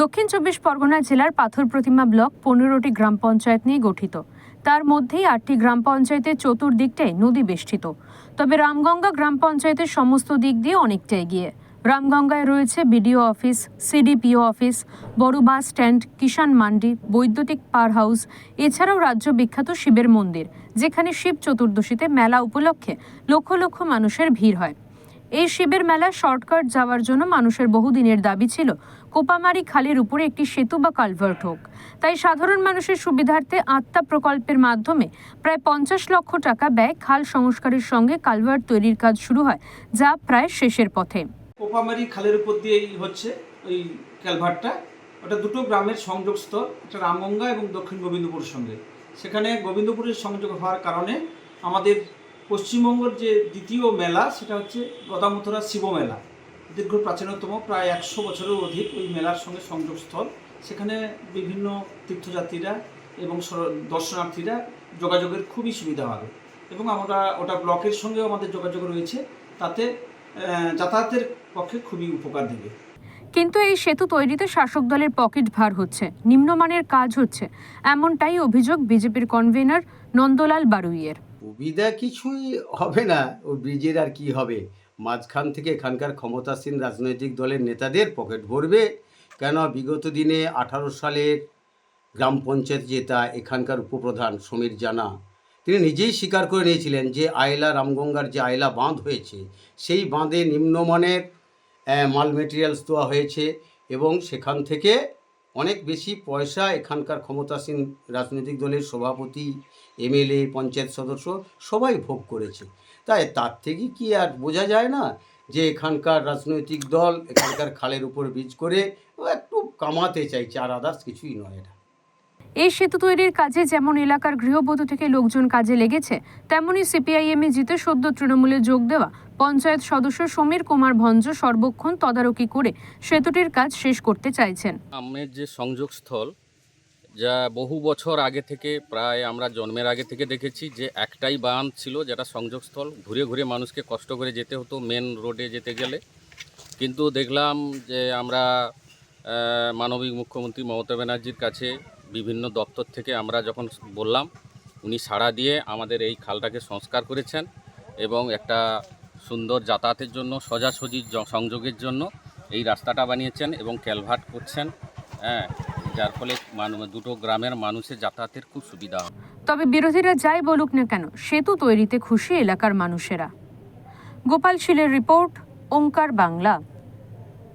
দক্ষিণ চব্বিশ পরগনা জেলার পাথর প্রতিমা ব্লক পনেরোটি গ্রাম পঞ্চায়েত নিয়ে গঠিত। তার মধ্যেই আটটি গ্রাম পঞ্চায়েতের চতুর্দিকটাই নদী বেষ্টিত তবে রামগঙ্গা গ্রাম পঞ্চায়েতের সমস্ত দিক দিয়ে অনেকটা এগিয়ে। রামগঙ্গায় রয়েছে বিডিও অফিস, সিডিপিও অফিস, বড় বাস স্ট্যান্ড, কিষাণ মান্ডি, বৈদ্যুতিক পার হাউস, এছাড়াও রাজ্য বিখ্যাত শিবের মন্দির, যেখানে শিব চতুর্দশীতে মেলা উপলক্ষে লক্ষ লক্ষ মানুষের ভিড় হয়। এই শিবের মেলা শর্টকাট যাওয়ার জন্য মানুষের বহুদিনের দাবি ছিল, কোপামারি খালের উপরে একটি সেতু বা কালভার্ট হোক। তাই সাধারণ মানুষের সুবিধার্থে আত্মা প্রকল্পের মাধ্যমে প্রায় পঞ্চাশ লক্ষ টাকা ব্যয় খাল সংস্কারের সঙ্গে কালভার্ট তৈরির কাজ শুরু হয়, যা প্রায় শেষের পথে। কোপামারি খালের উপর দিয়েই হচ্ছে ওই ক্যালভারটা ওটা দুটো গ্রামের সংযোগস্থল একটা রামগঙ্গা এবং দক্ষিণ গোবিন্দপুর সঙ্গে। সেখানে গোবিন্দপুরের সংযোগ হওয়ার কারণে আমাদের পশ্চিমবঙ্গের যে দ্বিতীয় মেলা, সেটা হচ্ছে গদামথুরা শিব মেলা। দীর্ঘ প্রাচীনতম, প্রায় একশো বছরের অধিক ওই মেলার সঙ্গে সংযোগস্থল। সেখানে বিভিন্ন তীর্থযাত্রীরা এবং দর্শনার্থীরা যোগাযোগের খুবই সুবিধা হবে এবং আমরা ওটা ব্লকের সঙ্গেও আমাদের যোগাযোগ রয়েছে। তাতে যাতায়াতের পক্ষে খুবই উপকার দেবে। কিন্তু এই সেতু তৈরিতে শাসক দলের পকেট ভার হচ্ছে, নিম্নমানের কাজ হচ্ছে। এমনটাই অভিযোগ বিজেপির কনভেনার নন্দলাল বারুইয়ের। সুবিধা কিছুই হবে না। ও ব্রিজের আর কি হবে? মাঝখান থেকে এখানকার ক্ষমতাসীন রাজনৈতিক দলের নেতাদের পকেট ভরবে? কেন বিগত দিনে আঠারো সালের গ্রাম পঞ্চায়েত জেতা এখানকার উপপ্রধান সমীর জানা, তিনি নিজেই স্বীকার করে নিয়েছিলেন যে আয়লা রামগঙ্গার যে আয়লা বাঁধ হয়েছে, সেই বাঁধে নিম্নমানের মাল মেটেরিয়ালস দেওয়া হয়েছে এবং সেখান থেকে অনেক বেশি পয়সা এখানকার ক্ষমতাসীন রাজনৈতিক দলের সভাপতি, এমএলএ, পঞ্চায়েত সদস্য সবাই ভোগ করেছে। তাই তার থেকে কি আর বোঝা যায় না যে এখানকার রাজনৈতিক দল এখানকার খালের উপর বীজ করে একটু কামাতে চাইছে, আর আদার্স কিছুই নয় এটা। এই সেতু তৈরির কাজে যেমন এলাকার গৃহবধূ থেকে লোকজন কাজে লেগেছে, তেমনই সিপিআইএমে জিতে সদ্য তৃণমূলে যোগ দেওয়া পঞ্চায়েত সদস্য সমীর কুমার ভঞ্জ সর্বক্ষণ তদারকি করে সেতুটির কাজ শেষ করতে চাইছেন। আমের যে সংযোগস্থল, যা বহু বছর আগে থেকে প্রায় আমরা জন্মের আগে থেকে দেখেছি যে একটাই বাঁধ ছিল যেটা সংযোগস্থল, ঘুরে ঘুরে মানুষকে কষ্ট করে যেতে হতো মেন রোডে যেতে গেলে। কিন্তু দেখলাম যে আমরা মানবিক মুখ্যমন্ত্রী মমতা ব্যানার্জির কাছে বিভিন্ন দপ্তর থেকে আমরা যখন বললাম, উনি সাড়া দিয়ে আমাদের এই খালটাকে সংস্কার করেছেন এবং একটা সুন্দর যাতায়াতের জন্য, সোজাসুজি সংযোগের জন্য এই রাস্তাটা বানিয়েছেন এবং ক্যালভার্ট করছেন হ্যাঁ যার ফলে দুটো গ্রামের মানুষের যাতায়াতের খুব সুবিধা হয়। তবে বিরোধীরা যাই বলুক না কেন, সেতু তৈরিতে খুশি এলাকার মানুষেরা। গোপাল শীলের রিপোর্ট, ওঙ্কার বাংলা।